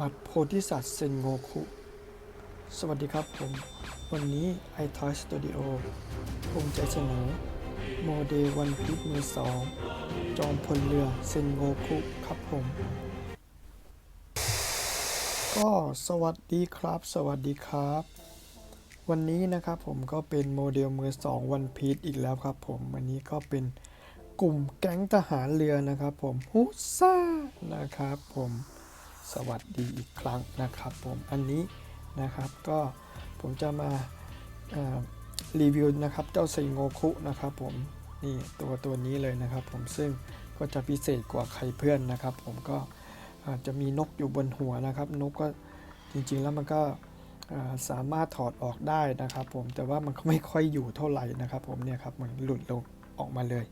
มัดโพธิสัตว์เซนโงคุ สวัสดีครับผม วันนี้ i t o y Studio ภูมิใจเสนอ โมเดลวันพีชมือสองจอมพลเรือเซนโงคุครับผม ก็สวัสดีครับ สวัสดีครับ วันนี้นะครับผมก็เป็นโมเดลมือสองวันพีชอีกแล้วครับผม วันนี้ก็เป็นกลุ่มแก๊งทหารเรือนะครับผมฮุซ่านะครับผม สวัสดีอีกครั้งนะครับผมอันนี้นะครับก็ผมจะมารีวิวนะครับเจ้าไซโงคุนะครับผมนี่ตัวตัวนี้เลยนะครับผมซึ่งก็จะพิเศษกว่าใครเพื่อนนะครับ ผมก็อาจจะมีนกอยู่บนหัวนะครับ นกก็จริงๆแล้วมันก็สามารถถอดออกได้นะครับ ผมแต่ว่ามันก็ไม่ค่อยอยู่เท่าไหร่นะครับ ผมเนี่ยครับมันหลุดลงออกมาเลย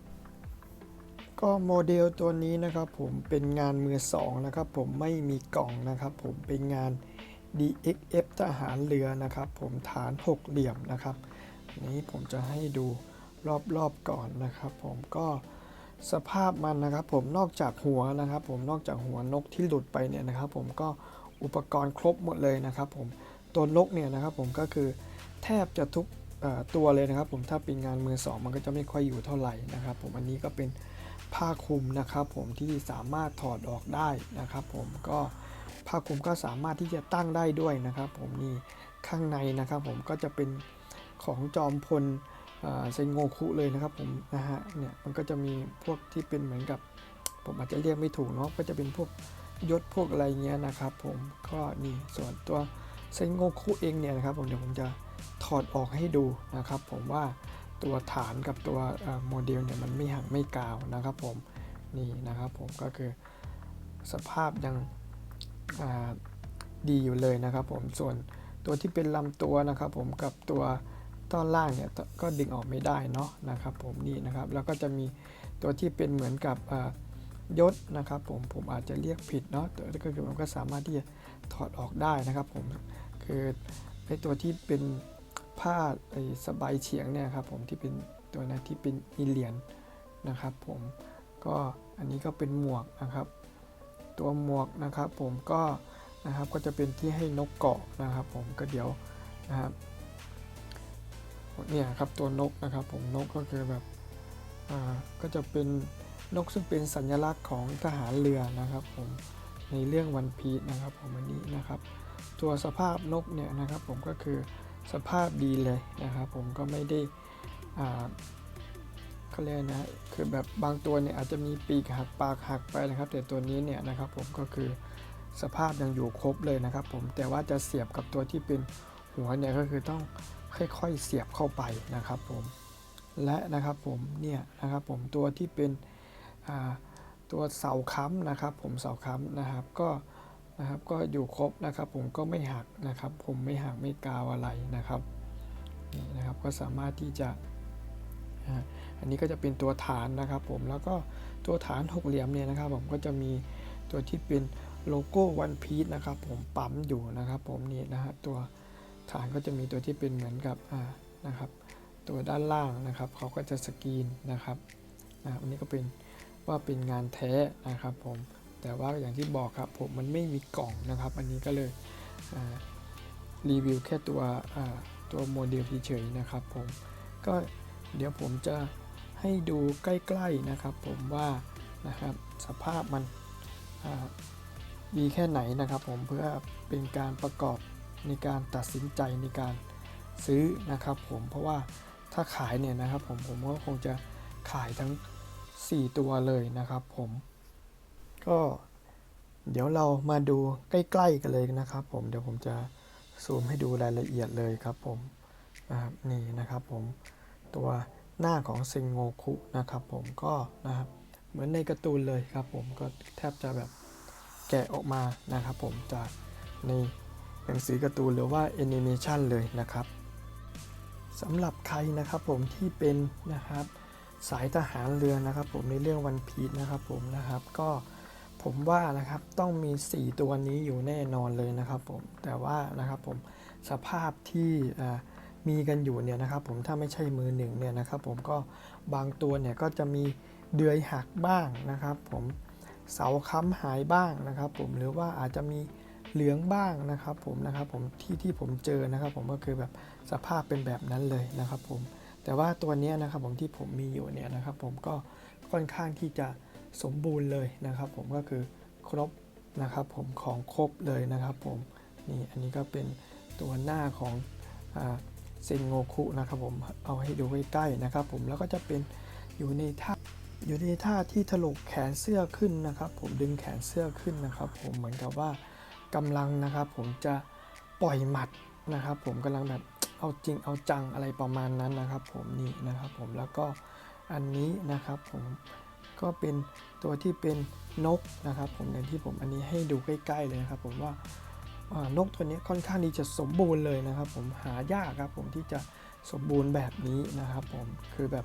ก็โมเดลตัวนี้นะครับผมเป็นงานมือสองนะครับผมไม่มีกล่องนะครับผมเป็นงาน DXF ทหารเรือนะครับผมฐานหกเหลี่ยมนะครับอันนี้ผมจะให้ดูรอบๆก่อนนะครับผมก็สภาพมันนะครับผมนอกจากหัวนะครับผมนอกจากหัวนกที่หลุดไปเนี่ยนะครับผมก็อุปกรณ์ครบหมดเลยนะครับผมตัวนกเนี่ยนะครับผมก็คือแทบจะทุกตัวเลยนะครับผมถ้าเป็นงานมือสองมันก็จะไม่ค่อยอยู่เท่าไหร่นะครับผมอันนี้ก็เป็น ผ้าคลุมนะครับผมที่สามารถถอดออกได้นะครับผมก็ผ้าคลุมก็สามารถที่จะตั้งได้ด้วยนะครับ ผมนี่ข้างในนะครับ ผมก็จะเป็นของจอมพลเซนโงคุเลยนะครับผมนะฮะเนี่ยมันก็จะมีพวกที่เป็นเหมือนกับ ผมอาจจะเรียกไม่ถูกเนาะก็จะเป็นพวกยศพวกอะไรเงี้ยนะครับผมก็นี่ส่วนตัวเซนโงคุเองเนี่ยนะครับผมเดี๋ยวผมจะถอดออกให้ดูนะครับ ผมว่า ตัวฐานกับตัวโมเดลเนี่ยมันไม่หักไม่กาวนะครับผมนี่นะครับผมก็คือสภาพยังดีอยู่เลยนะครับผมส่วนตัวที่เป็นลำตัวนะครับผมกับตัวต้อนล่างเนี่ยก็ดึงออกไม่ได้เนาะนะครับผมนี่นะครับแล้วก็จะมีตัวที่เป็นเหมือนกับยศนะครับผมผมอาจจะเรียกผิดเนาะแต่ก็คือมันก็สามารถที่จะถอดออกได้นะครับผมคือไอตัวที่เป็น ผ้าไอ้สบายเฉียงเนี่ยครับผมที่เป็นตัวนะที่เป็นมีเหรียญนะครับผมก็อันนี้ก็เป็นหมวกนะครับ ตัวหมวกนะครับผมก็นะครับก็จะเป็นที่ให้นกเกาะนะครับ ผมก็เดี๋ยวนะครับเนี่ยครับตัวนกนะครับผมนกก็คือแบบอ่าก็จะเป็นนกซึ่งเป็นสัญลักษณ์ของทหารเรือนะครับผมในเรื่องวันพีชนะครับผมอันนี้นะครับ ตัวสภาพนกเนี่ยนะครับผมก็คือ สภาพดีเลยนะครับผมก็ไม่ได้เขาเรียกนะคือแบบบางตัวเนี่ยอาจจะมีปีกหักปากหักไปนะครับ แต่ตัวนี้เนี่ยนะครับผมก็คือสภาพยังอยู่ครบเลยนะครับ ผมแต่ว่าจะเสียบกับตัวที่เป็นหัวเนี่ยก็คือต้องค่อยๆเสียบเข้าไปนะครับผมและนะครับผมเนี่ยนะครับผมตัวที่เป็นตัวเสาค้ำนะครับ ผมเสาค้ำนะครับ ก็ นะครับ ก็อยู่ครบนะครับ ผมก็ไม่หักนะครับ ผมไม่หักไม่กาวอะไรนะครับนี่นะครับก็สามารถที่จะอันนี้ก็จะเป็นตัวฐานนะครับผมแล้วก็ตัวฐานหกเหลี่ยมเนี่ยนะครับ ผมก็จะมีตัวที่เป็นโลโก้วันพีชนะครับ ผมปั๊มอยู่นะครับ ผมนี่นะฮะตัวฐานก็จะมีตัวที่เป็นเหมือนกับอ่านะครับ ตัวด้านล่างนะครับเขาก็จะสกรีนนะครับอันนี้ก็เป็นว่าเป็นงานแท้นะครับผม แต่ว่าอย่างที่บอกครับผมมันไม่มีกล่องนะครับ อันนี้ก็เลยรีวิวแค่ตัวตัวโมเดลเฉยๆนะครับผมก็เดี๋ยวผมจะให้ดูใกล้ๆนะครับ ผมว่านะครับสภาพมันดีแค่ไหนนะครับ ผมเพื่อเป็นการประกอบในการตัดสินใจในการซื้อนะครับ ผมเพราะว่าถ้าขายเนี่ยนะครับ ผมผมก็คงจะขายทั้ง 4 ตัวเลยนะครับ ผม ก็เดี๋ยวเรามาดูใกล้ๆกันเลยนะครับผมเดี๋ยวผมจะซูมให้ดูรายละเอียดเลยครับผมนะครับนี่นะครับผมตัวหน้าของเซงโงคุนะครับผมก็นะครับเหมือนในการ์ตูนเลยครับผมก็แทบจะแบบแกะออกมานะครับผมจากในหนังสือการ์ตูนหรือว่าแอนิเมชันเลยนะครับสำหรับใครนะครับผมที่เป็นนะครับสายทหารเรือนะครับผมในเรื่องวันพีชนะครับผมนะครับก็ ผมว่านะครับต้องมี 4 ตัวนี้อยู่แน่นอนเลยนะครับผมแต่ว่านะครับผมสภาพที่มีกันอยู่เนี่ยนะครับผมถ้าไม่ใช่มือหนึ่งเนี่ยนะครับผมก็บางตัวเนี่ยก็จะมีเดือยหักบ้างนะครับ ผมเสาค้ำหายบ้างนะครับ ผมหรือว่าอาจจะมีเหลืองบ้างนะครับ ผมนะครับผมที่ที่ผมเจอนะครับ ผมก็คือแบบสภาพเป็นแบบนั้นเลยนะครับ ผมแต่ว่าตัวนี้นะครับผมที่ผมมีอยู่เนี่ยนะครับ ผมก็ค่อนข้างที่จะ สมบูรณ์เลยนะครับ ผมก็คือครบนะครับผมของครบเลยนะครับผมนี่อันนี้ก็เป็นตัวหน้าของเซนโงคุนะครับผมเอาให้ดูใกล้ๆนะครับ ผมแล้วก็จะเป็นอยู่ในท่าอยู่ในท่าที่ถลกแขนเสื้อขึ้นนะครับ ผมดึงแขนเสื้อขึ้นนะครับ ผมเหมือนกับว่ากำลังนะครับ ผมจะปล่อยหมัดนะครับ ผมกำลังแบบเอาจริงเอาจังอะไรประมาณนั้นนะครับ ผมนี่นะครับ ผมแล้วก็อันนี้นะครับ ผม ก็เป็นตัวที่เป็นนกนะครับ ผมอย่างที่ผมอันนี้ให้ดูใกล้ ๆเลยนะครับ ผมว่านกตัวนี้ค่อนข้างที่จะสมบูรณ์เลยนะครับ ผมหายากครับ ผมที่จะสมบูรณ์แบบนี้นะครับ ผมคือแบบ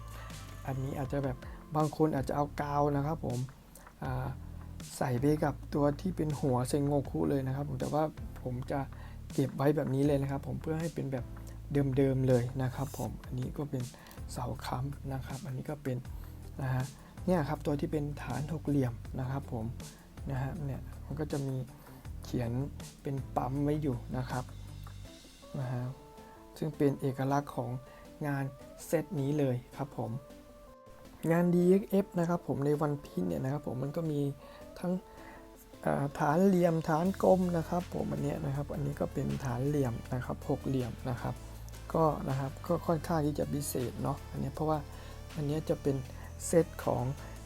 อันนี้อาจจะแบบบางคนอาจจะเอากาวนะครับ ผมใส่ไปกับตัวที่เป็นหัวเซงโงคุเลยนะครับ ผมแต่ว่าผมจะเก็บไว้แบบนี้เลยนะครับ ผมเพื่อให้เป็นแบบเดิมๆเลยนะครับ ผมอันนี้ก็เป็นเสาค้ำนะครับ อันนี้ก็เป็นนะฮะ เนี่ยครับตัวที่เป็นฐานหกเหลี่ยมนะครับผมนะฮะเนี่ยมันก็จะมีเขียนเป็นปั๊มไว้อยู่นะครับนะฮะซึ่งเป็นเอกลักษณ์ของงานเซตนี้เลยครับผมงาน DXF นะครับผมในวันพีเนี่ยนะครับผมมันก็มีทั้งฐานเหลี่ยมฐานกลมนะครับผมอันเนี้ยนะครับอันนี้ก็เป็นฐานเหลี่ยมนะครับหกเหลี่ยมนะครับก็นะครับก็ค่อนข้างที่จะพิเศษเนาะอันนี้เพราะว่าอันเนี้ยจะเป็น เซตของ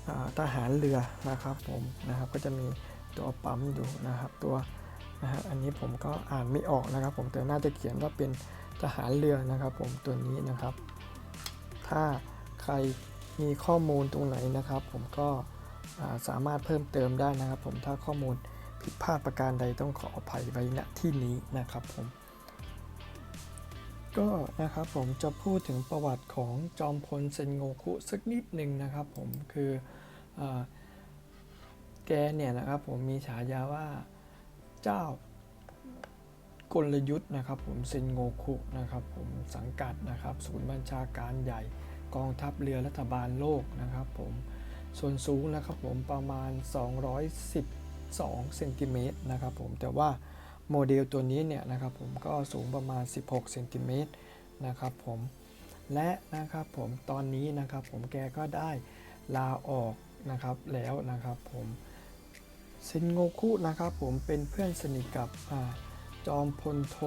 อทหารเรือนะครับผมนะครับก็จะมีตัวปั๊มอยู่นะครับตัวนะฮะอันนี้ผมก็อ่านไม่ออกนะครับผมแต่น่าจะเขียนว่าเป็นทหารเรือนะครับผมตัวนี้นะครับ ถ้าใครมีข้อมูลตรงไหนนะครับ ผมก็สามารถเพิ่มเติมได้นะครับ ผมถ้าข้อมูลผิดพลาดประการใดต้องขออภัยไว้ณที่นี้นะครับผม ก็นะครับผมจะพูดถึงประวัติของจอมพลเซนโงคุสักนิดหนึ่งนะครับผมคืออแกเนี่ยนะครับผมมีฉายาว่าเจ้ากลยุทธ์นะครับผมเซนโงคุนะครับผมสังกัดนะครับศูนย์บัญชาการใหญ่กองทัพเรือรัฐบาลโลกนะครับผมส่วนสูงนะครับผมประมาณ 212เซนติเมตรนะครับผมแต่ว่า โมเดลตัวนี้เนี่ยนะครับผมก็สูงประมาณ 16เซนติเมตรนะครับผมและนะครับผมตอนนี้นะครับผมแกก็ได้ลาออกนะครับแล้วนะครับผมเซนโงคุนะครับผมเป็นเพื่อนสนิทกับอจอมพลโท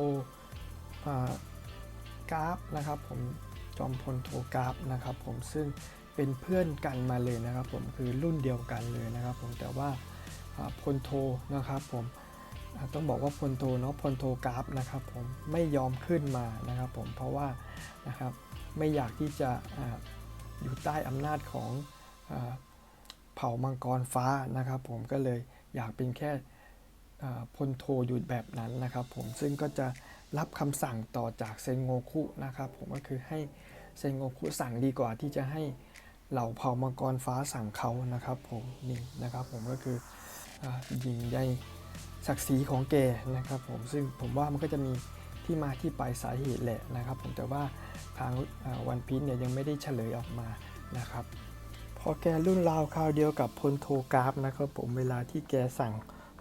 กราฟนะครับผมจอมพลโทกราฟนะครับผมซึ่งเป็นเพื่อนกันมาเลยนะครับผมคือรุ่นเดียวกันเลยนะครับผมแต่ว่าพลโทนะครับผม ต้องบอกว่าพลโทเนาะพลโทกราฟนะครับผมไม่ยอมขึ้นมานะครับผมเพราะว่านะครับไม่อยากที่จะอยู่ใต้อำนาจของเผ่ามังกรฟ้านะครับ ผมก็เลยอยากเป็นแค่พลโทอยู่แบบนั้นนะครับ ผมซึ่งก็จะรับคำสั่งต่อจากเซนโงคุนะครับ ผมก็คือให้เซนโงคุสั่งดีกว่าที่จะให้เหล่าเผ่ามังกรฟ้าสั่งเขานะครับ ผมนี่นะครับ ผมก็คืออยิงใย ศักดิ์ศรีของแกนะครับผมซึ่งผมว่ามันก็จะมีที่มาที่ไปสาเหตุแหละนะครับ ผมแต่ว่าทางวันพีชเนี่ยยังไม่ได้เฉลยออกมานะครับพอแกรุ่นราวคราวเดียวกับพลโทกราฟนะครับผมเวลาที่แกสั่ง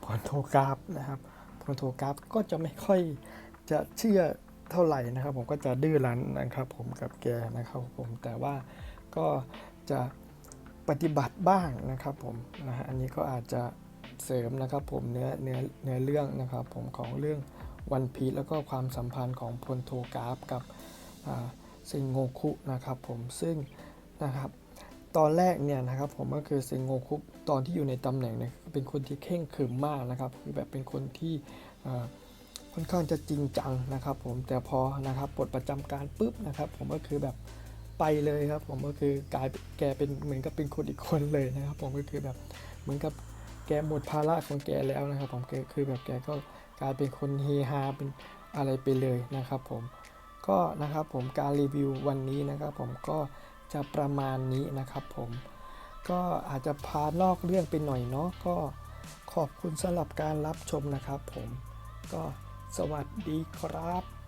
พลโทกราฟนะครับพลโทกราฟก็จะไม่ค่อยจะเชื่อเท่าไหร่นะครับ ผมก็จะดื้อรั้นนะครับ ผมกับแกนะครับ ผมแต่ว่าก็จะปฏิบัติบ้างนะครับผมนะฮะอันนี้ก็อาจจะ เสริมนะครับผมเนื้อเนื้อเนื้อเรื่องนะครับผมของเรื่องวันพีแล้วก็ความสัมพันธ์ของพลโทกราฟกับอ่าเซนโงคุนะครับผมซึ่งนะครับตอนแรกเนี่ยนะครับผมก็คือเซงโงคุตอนที่อยู่ในตำแหน่งเนี่ยเป็นคนที่เข่งขรึมมากนะครับคือแบบเป็นคนที่ค่อนข้างจะจริงจังนะครับผมแต่พอนะครับปลดประจำการปุ๊บนะครับผมก็คือแบบไปเลยครับผมก็คือกลายแกเป็นเหมือนกับเป็นคนอีกคนเลยนะครับผมก็คือแบบเหมือนกับ แกหมดภาระของแกแล้วนะครับ ผมแกคือแบบแกก็กลายเป็นคนเฮฮาเป็นอะไรไปเลยนะครับ ผมก็นะครับผมการรีวิววันนี้นะครับ ผมก็จะประมาณนี้นะครับผมก็อาจจะพานอกเรื่องไปหน่อยเนาะก็ขอบคุณสำหรับการรับชมนะครับ ผมก็สวัสดีครับ